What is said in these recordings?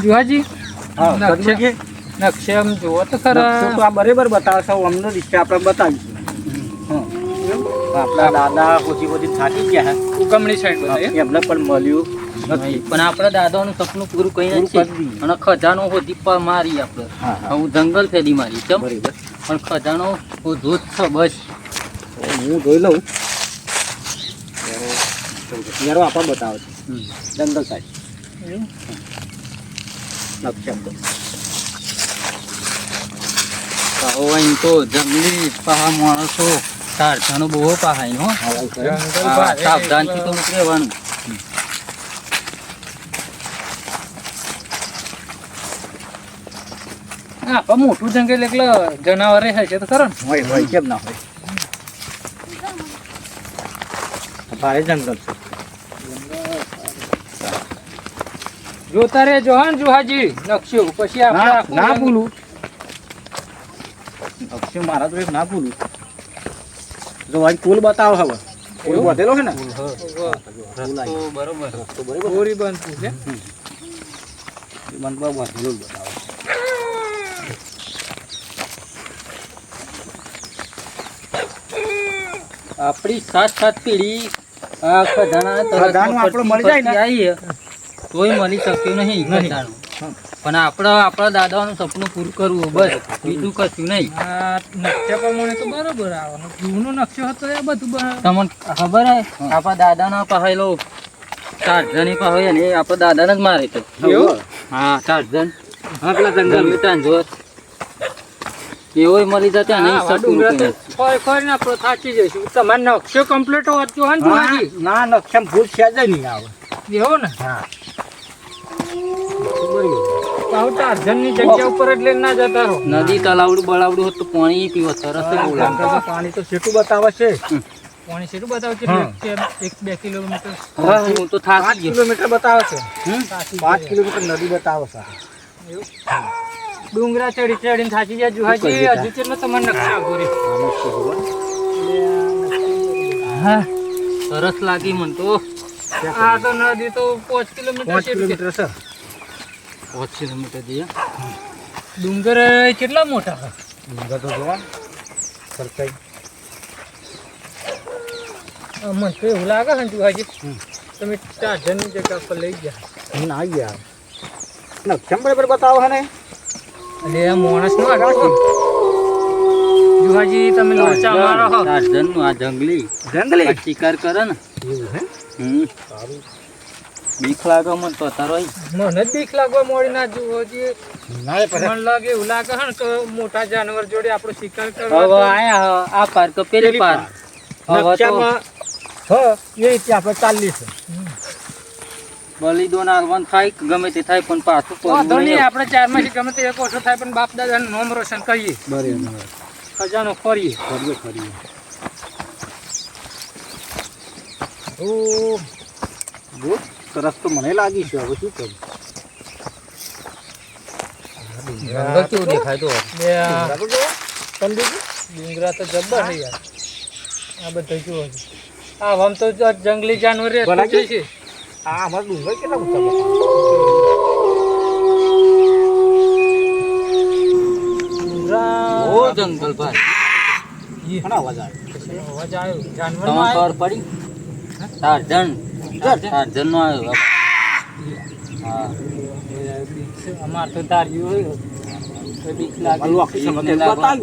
જુહાજી હા નકશે આમ જુઓ તો ખરા. તો આ બરાબર બતાવશો અમને રીતે આપણે બતાવીશું. હા. આપણા દાદા ઓછી હોજી થાકી ગયા ઉગમણી સાઈડ એમને પણ મળ્યું નથી. પણ આપણા દાદાનું સપનું પૂરું કઈ નથી. અને ખજાનો હો દીપા મારી આપણે. હા હા. હું જંગલ ફેરી મારી ચમ? બરાબર. પણ ખજાનો હોધો જ છે બસ. હું જોઈ લઉં. યારો આપણ બતાવે. છે જંગલ સાઈડ. પાહો અહીં તો જંગલી પાહા માણસો કારખાનો બહુ પાહાય હો. સાવધાનથી તો રહેવાનું. હા મોટું જંગલ એટલે જનાવરે હશે તો ખરો હોય હોય, કેમ ના હોય? ભારે જંગલ છે. જોતા રે હા ને જુહાજી નકશો પછી આપણે ના આખું ભૂલું. અક્ષય મારા તો એક ના ભૂલું. જો આજ પુલ બતાવો હવે. પુલ એવું? બધેલો છે ને? બરોબર. પૂરી બનતું છે. બધેલો જ બતાવો આપણી સાત સાત પેઢી આ ખજાના ખજાનો આપણો મળી જાય ને? આવીએ. તોય મળી શક્યું નહીં નહીં. પણ આપણે આપણા દાદાનું સપનું પૂરું કરવું બસ બીજું કશું નહીં. નકશા પ્રમાણે તો બરોબર આવે. જૂનો નકશો હતો એ બધું બરાબર તમને ખબર હે? આપણા દાદાના પહેલો ટાર્ઝન પાસે એને આપણા દાદાને જ મારે તો હા ટાર્ઝન હા પેલા જંગલ જંગલ ટાંજોર એવોય મળી જતા નહીં ડુંગરા તો કઈ ખોઈ આપણે થાકી જઈશું તમારે નકશો કમ્પ્લીટ હોય ને ના ભૂલ છે જ નહીં આવે. એવો ને? હા. નદી તલાવડું બળાવડું હતું તો પાણી પીવો સરસ પાણી તો છેટું બતાવે છે પાણી શેઠું બતાવો છે એક બે કિલોમીટર. હું તો પાંચ કિલોમીટર બતાવે છે પાંચ કિલોમીટર નદી બતાવે છે ડુંગરા ચડી ચડીને થાકી ગયા જુહાજી હજુ કેટલો તમારે નકશા ગોરી સરસ લાગી મને તો. આ તો નદી તો પાંચ કિલોમીટર પાંચ જેટલી છે. કિલોમીટર છે. પાંચ કિલોમીટર જઈએ ડુંગર કેટલા મોટા ડુંગર તો જોવા સરકાઈ મને તો એવું લાગે છે હાજી. તમે ટાર્ઝનની જગ્યા પર લઈ ગયા. ના આવી ગયા બરાબર બતાવો ને? એટલે માણસ નો આગળ જુહાજી તમે લોચા મારો આ જંગલી. જંગલી? શિકાર કરે ને. એવું હે? હમ. સારું. બીક લાગે મને તો તારો મને બીક લાગવા મોડી ના જુહાજી ના એ પછી મને લાગે એવું લાગે છે કે મોટા જાનવર જોડે આપણો શિકાર હવે આયા આ પાર તો પેલી પાર. હવે તો નકશામાં હા એ રીતે આપણે ચાલીસ બલિદાન વન થાય ગમે તે થાય પણ પાછું વાંધો નહીં. આપણે ચારમાંથી ગમે તે એક ઓછો થાય પણ બાપ દાદાનું નામ રોશન કરીએ. બરાબર. ખજાનો ફરીએ. ફરીએ ફરીએ. બહુ સરસ તો મને લાગી છે હવે શું કરું? જંગલ કેવું દેખાય તો? બે આ પંડિતજી, ડુંગરા તો જબ્બર છે યાર. આ બધા જુઓ છો. આ આમ તો જંગલી જાનવર છે? આ અમારા ડુંગર કેટલા બતાવે જંગલ ભાઈ. અવાજ આવે. અવાજ આવ્યો. જાનવર પડી? ટાર્ઝન ટાર્ઝન નો આવ્યો હા. અમાર તો તાર્યું હોય. તો બીક લાગે.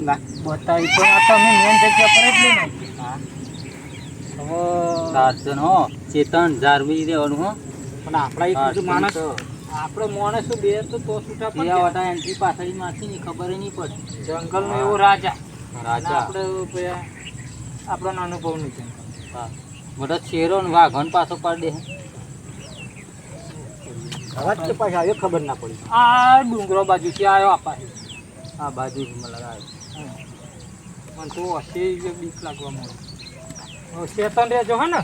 ના બતાવી તો આ તમે મેન જગ્યા પર જ લઈ નાખી. હા. હો. ચેતન જાળવી રહેવાનું હો. પણ આપણા એક માણસ આપણો માણસો બે તો તો છૂટા બે પડે વટા એન્ટ્રી પાછળ મારથી ની ખબર નહીં પડી જંગલનો એવો રાજા. રાજા. આપણે ભયા અનુભવ નહીં જંગલ હા. બધા શેરો ને વાઘન પાછો પાડી દે. અવાજ કે પાછા આવ્યો ખબર ના પડી. આ ડુંગરો બાજુથી આવ્યો આ પાસે આ બાજુ મને આવ્યો પણ તો હશે બીક લાગવા મળે ચેતન રહેજો હે ને?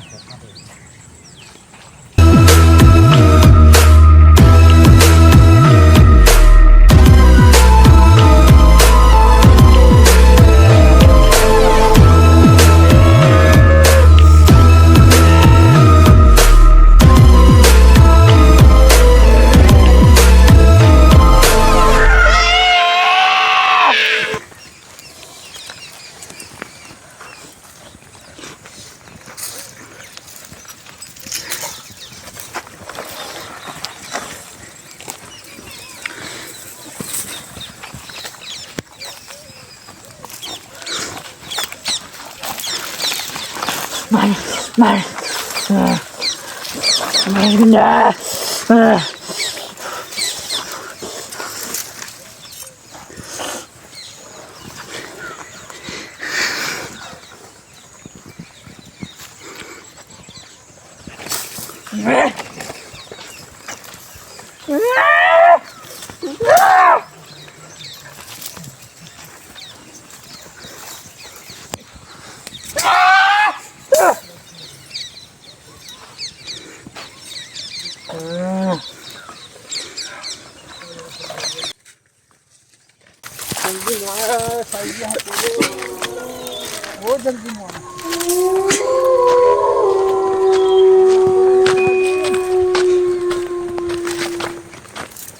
Mày. Ờ. Mày nè. Ờ. Mày.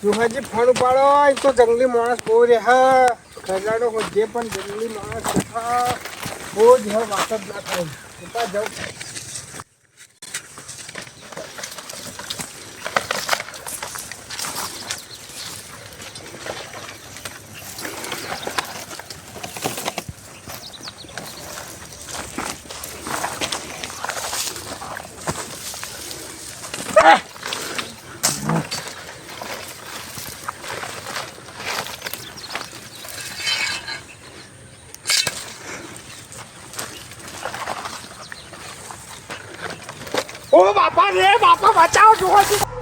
દુહાજી ફળ ઉપાડો. એ તો જંગલી માણસ બહુ રહે ખજાનો જે પણ જંગલી માણસ બહુ જ હ વાત જ ના થાય. ઊભા જાઉં ઓ બાપા રે બાપા બચાવો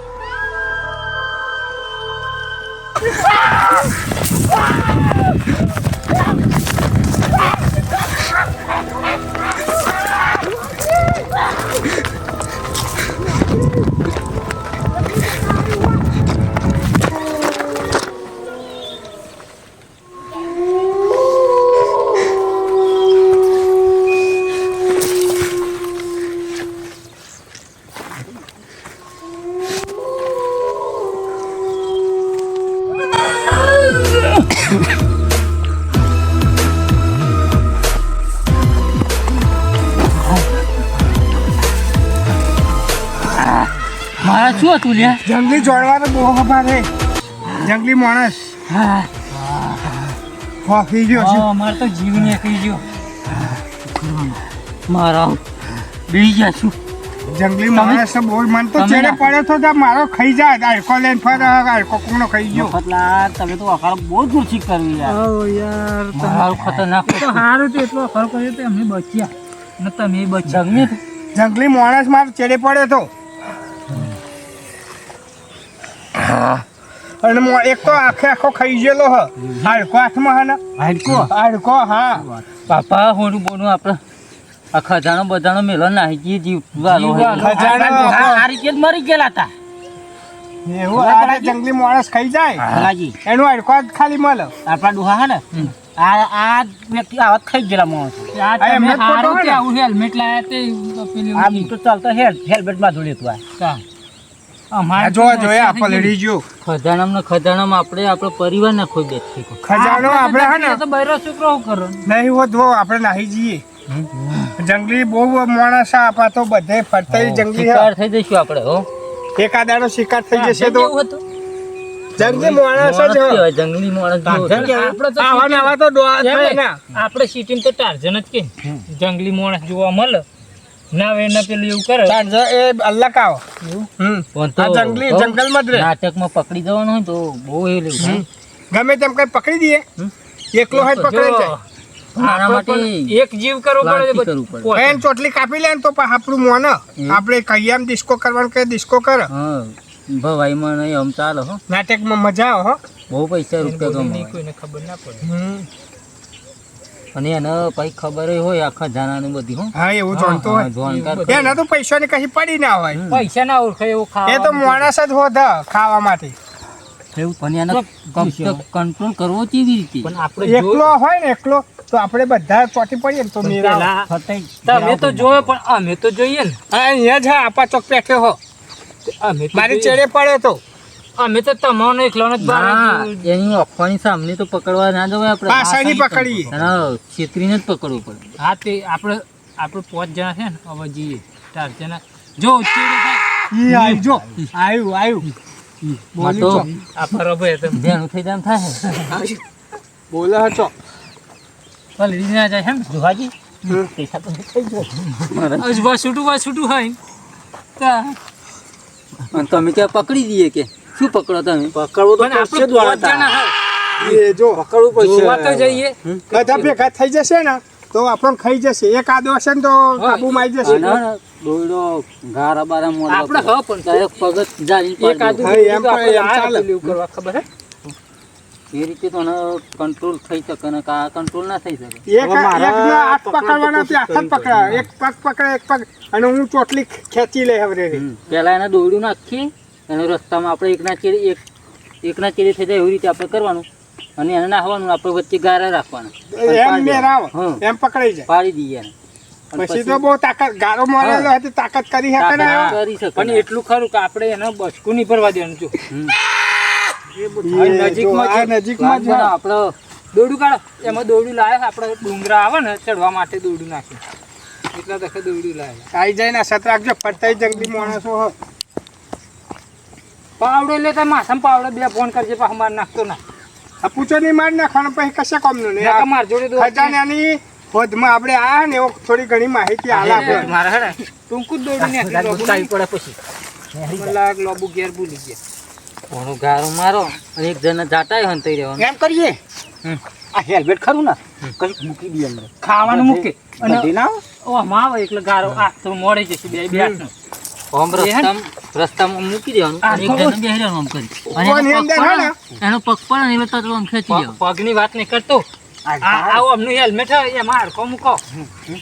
શું હતું લ્યા? જંગલી જોડવાનો બહુ ખબર રે જંગલી માણસ. હા. ફોફી ગયો છે. અમારે તો જીવ નીકળી ગયો. મારા બી ગયા છું જંગલી માણસ તો બહુ મન તો ચેડે ના- પડ્યો તો તો મારો ખાઈ જાય આડકો લઈને ફરે આડકો કોકનો ખાઈ ગયો. પતલા તમે તો અખાડો બહુ દૂરથી કરવી યાર યાર તમારું ખતરનાક તો સારું તો એટલો ખરો કર્યો તો એમને બચ્યા. ને તમે બચ્યા જંગલી જંગલી માણસ મારો ચેડે પડ્યો તો. અને એક તો આખે આખો ખાઈ ગયેલો હ. હાડકો હાથમાં હે ને. હાડકો? હાડકો હા. પાપા હોડું બોનું આપણે આ ખજાનો બધાનો મેલો નાહી ગઈ જીવ ખજાનો મરી ગયેલા હતા એવું આ જંગલી માણસ ખાઈ જાય. હાજી. એનું હાડકો ખાલી મળે. આપણા ડોહા હે ને? આ આ વ્યક્તિ આવત ખાઈ ગયેલા માણસ હેલ્મેટ લાયા તે પેલી તો ચાલતો હેલ્મેટમાં ધોળી તું આ. ખજાનામાં ખજાનામાં આપણે આપણો પરિવાર ના ખોઈ બેઠી ખજાનો આપણે હે ને. તો બૈરો છોકરો કરો? નહીં વધવો આપણે નાહી જઈએ. જંગલી બહુ માણસ આપા તો બધે ફરતા જંગલી શિકાર થઈ જઈશું આપણે હો. એકાદાનો શિકાર થઈ જશે તો. જંગલી માણસ જ જંગલી માણસ આપણે તો આપણે સિટીમાં તો ટાર્ઝન જ કે. જંગલી માણસ જોવા મળે. ના વે ના પેલું એવું કરે. ટાંઝર એ અલ્લા કાવ. હમ. આ જંગલી જંગલમાં જ રહે. નાટકમાં પકડી જવાનું હોય તો બહુ એ લેવું ગમે તેમ કઈ પકડી દઈએ. એકલો હોય પકડી પકડાઈ જાય. આના માટે એક જીવ કરવો પડે. એન ચોટલી કાપી લે તો પણ આપણું મોન. આપણે કહીએ આમ ડિસ્કો કરવાનું કે ડિસ્કો કરે. હા ભવાઈમાં નહીં આમ ચાલો હો. નાટકમાં મજા આવે હો. બહુ પૈસા રૂપિયા કોઈને ખબર ના પડે. અને એને પછી ખબર હોય આખા જાનાની બધી હું. હા એવું જાણતો હોય. એના તો પૈસાની કઈ પડી ના હોય. પૈસા ના ઓળખે એવું એ તો માણસ જ હોત ખાવા માટે. પણ એને કંટ્રોલ કરવો કેવી રીતે? પણ આપણે એકલો હોય ને એકલો તો આપણે બધા ચોટી પડીએ ને તો અમે મેરા તમે તો જોયો પણ અમે તો જોઈએ ને. અહીંયા જ હા આપા ચોક બેઠો હો. અમે મારી ચેડે પડે તો. અમે તો તમારો એકલોને જ બહાર ના, એની સામે તો પકડવા ના જવાય આપણે. છેતરીને જ પકડવું પડે. હા તે આપણે આપણે પાંચ જણા છે ને હવે જઈએ ચાર જણા. જો ઈ આઈ જો. આયુ આયુ. બોલી તો આ ફરવે તો ભેણું થઈ જાય થાય. બોલે છો પલળી ના જાય. હોય. તા. તમે ક્યાં પકડી દઈએ કે? શું પકડો તમે પકડવું તો પડશે. હોય. એ જો પકડવું પડશે જોવા તો જઈએ બધા ભેગા થઈ જશે ને તો આપણને ખાઈ જશે એક આદો હશે ને તો કાબુમાં આવી જશે દોયડો ગારા બારા મોડવા આપણે. હા પણ એક પગત જાળી એક આદુ એમ પણ આ ચાલે. કરવા ખબર હે એ રીતે તો કંટ્રોલ થઈ શકે ને આ કંટ્રોલ ના થઈ શકે એક હાથ પકડવાના તે હાથ પકડા પકડાય એક પગ પકડે એક પગ અને હું ચોટલી ખેંચી લે હવે રે. હમ. એને દોડ્યું નાખીએ અને રસ્તામાં આપણે એકના ચેરી એક એકના ચેરી થઈ જાય એવી રીતે આપણે કરવાનું. અને એને નાખવાનું આપણે વચ્ચે ગારા રાખવાના. એમ પાડી મેરાવ એમ પકડાઈ જાય. પાડી દઈએ પછી તો બહુ તાકાત ગારો મોરેલો હતી તાકાત કરી શકે ને કરી શકે પણ એટલું ખરું કે આપણે એને બસકું નહીં ભરવા દેવાનું છું. નજીકમાં જો. નજીકમાં જ આપણે દોડું કાઢો. એમાં દોડું લાવે આપણે ડુંગરા આવે ને ચડવા માટે દોડું નાખે. એટલા દખે દોરડું લાવે. આઈ જાય ને સત રાખજો. ફરતાઈ જંગલી માણસો હો. પાવડો લે તો માસમ પાવડો બે ફોન કરજે પાછું માર નાખતો ના. આ પૂછો નહીં માર નાખવાનો પછી કશે કોમનું નહીં. માર જોડે દો ખજાનાની હોદમાં આપણે આ ને એવો થોડી ઘણી માહિતી આલા આપણે મારા હે ને ટૂંકું જ દોરડું નાખી પડે પછી. લાગ લોબુ ઘેર ભૂલી ગયા. ઘણો ગારો મારો અને એક જણા જાટાય હંતાઈ રહેવાનું. એમ કરીએ? આ હેલ્મેટ ખરું ને? કઈ મૂકી દઈએ અંદર ખાવાનું મૂકે. અને ઓ માવ એટલે ગારો આ તો મોડે જશે બે બે રસ્તામાં રસ્તામાં મૂકી દેવાનું. અને એક જણા બેસી. રહેવાનું કરી. અને એનો પગ અંદર હે ને? પડે, એનો પગ પડે ને એટલે તરત આમ ખેંચી પગ- પગની વાત નહીં કરતો. આ અમનું હેલ્મેટ એમાં હાડકો મૂકો.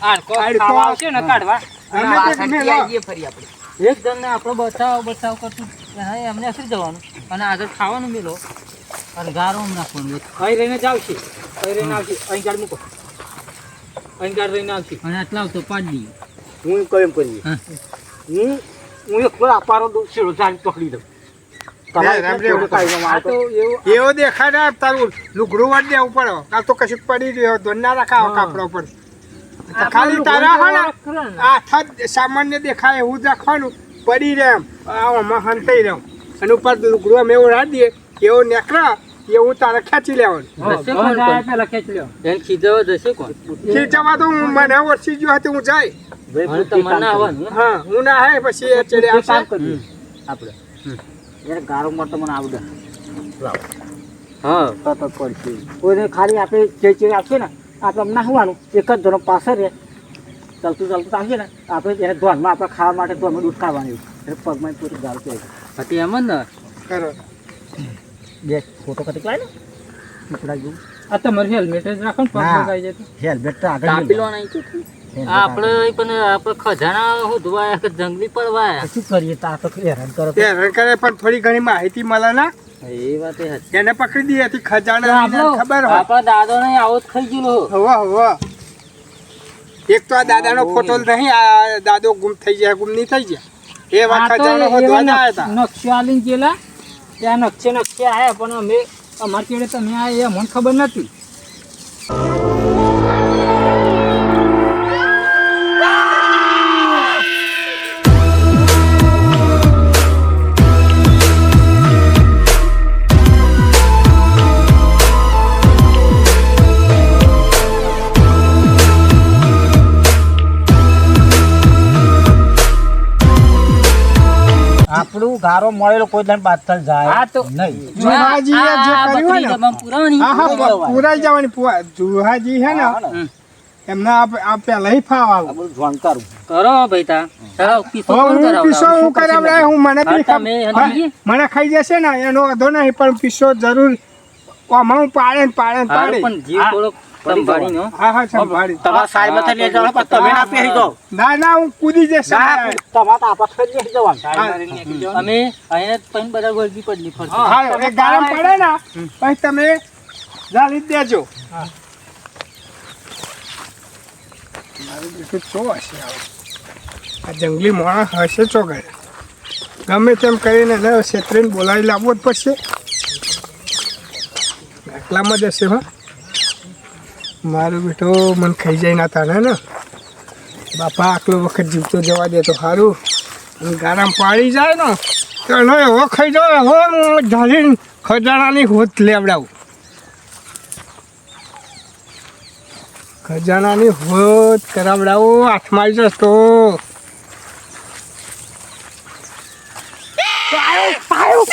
હાડકો હાડકો. ખાવા આવશે ને કાઢવા. અને અમે આ તો સાઈડથી મેલો. આવીએ ફરી આપણે. એક જણને આપણો બચાવ બચાવ કરતું. એમને અસરી જવાનું અને આગળ ખાવાનું મેલો. અને ગારો નાખવાનું. અહીં રહીને જ આવશે. અહીં રહીને આવશે. અહીં ગાડ મૂકો. અહીં ગાડ રહીને આવશે. અને આટલા આવતો પાડી હું કઈ એમ કરીએ. હા. હું હું એકલો દઉં પકડી દઉં. એવું એવો દેખાય ને તારું લુગડું વાળી દેવું પડે. કાં તો કશું પડી રહ્યો ધોન ના રખાવો હા. કાપડા ઉપર. ખાલી તારા હે ને આ હાથ સામાન્ય દેખાય એવું જ રાખવાનું. પડી રહે એમ. આમાં હંતાઈ રહ્યો અને ઉપર લુગડું અમે એવું રાખ દઈએ એવો નેકરા એવું તારે ખેંચી લેવાનું. હા, જશે ગમે કોણ જાય કોણ? પેલા ખેંચી લ્યો. એને ખીજવા જશે કોણ? ખીચામાં તો હું મને વર્ષી ગયો હતી હું જાય. ના આવવાનું હા. હું ના હે પછી એ ચડે એક કામ આવશે આપણે યાર ગારો મોટો મને આવડે. હા. જ પડશે કોઈને ખાલી આપણે જે જે આપશે ને આપણે આમ નાખવાનું એક જ જણો પાછળ રહે. ચાલતું ચાલતું આવશે ને આપણે એને ધોનમાં આપણે ખાવા માટે ધોનમાં દૂધ ખાવાનું એટલે પગમાં પૂરી ગાળ છે. હતી એમ ને. કરો બે ફોટો લાય ને. આ તમારું હેલ્મેટ જ રાખો ને પગ જાય હેલ્મેટ તો આગળ કાપી લો. નહીં ચોખ્ખું. આ આપણે પણ આપણે ખજાના હોધવાયા કે જંગલી પડવાયા? શું કરીએ તો આ હેરાન કરો હેરાન કરે પણ થોડી ઘણી માહિતી મળે ના? એ વાત એને પકડી દઈએ હતી ખજાના ખબર હોય. આપણા દાદા ને આવો જ ખાઈ ગયેલો હવા હવા. એક તો આ દાદાનો ફોટો નહીં આ દાદો ગુમ થઈ જાય ગુમ નહીં થઈ જાય એ વાત ખજાનો એવા ના આવ્યા હતા. નકશો આલીને ગયેલા. ત્યાં નકશે નકશે આયા પણ અમે અમારી કેડે તમે આ એ અમને ખબર નથી ગારો મળેલો કોઈ દન પાછળ જાય આ તો નહીં. જુહાજીએ જે કર્યું ને. જબાન પુરાવાની. હા હા પુરાઈ જવાની પુવા જુહાજી હે ને એમને આપ આ- આ પહેલા હી ફાવા આ બધું જાણકારું. કરો બેટા. ચાલો પીસો કોણ હું પીસો હું મને બી હા, સમજી ગયા? મને ખાઈ જશે ને એનો વાંધો નહીં પણ પીસો જરૂર. આમાં હું પાડે પાડે પાડે. પણ જીવ થોડોક સંભાળીને હા હા સંભાળી તમારા સાહેબ હતા લઈ જવાનું પણ તમે ના પહેરી જાઓ. ના ના હું કૂદી જશે ના, તમારે તો આપણા થઈ જઈ જવાનું. અમે અહીંયા જ બધા વળગી પડલી ફરતી. હા એ ગરમ પડે ને પછી તમે જાળી જ દેજો. મારું બેટું ચો હશે આ જંગલી માણસ હશે ચો ગયે ગમે તેમ કરીને એને છેતરીને બોલાવી લાવવો જ પડશે. એકલામાં જ હશે હા. મારું બેટો મને ખાઈ જાય ના તાને ને? બાપા આટલો વખત જીવતો જવા દે તો સારું ગારામ પાડી જાય ને, તો એનો એવો ખાઈ જાય એવો ઢાલીને ખજાનાની હોત લેવડાવું. ખજાનાની હોત કરાવડાવો, હાથમાં આવી જશો પાયો.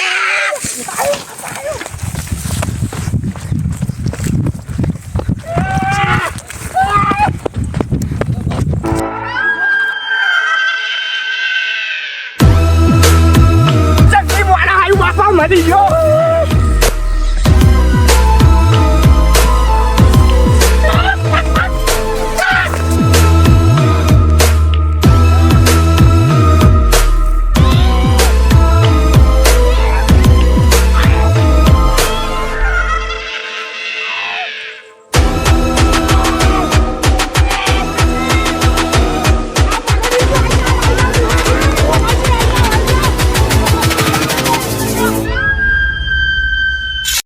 ready, yo!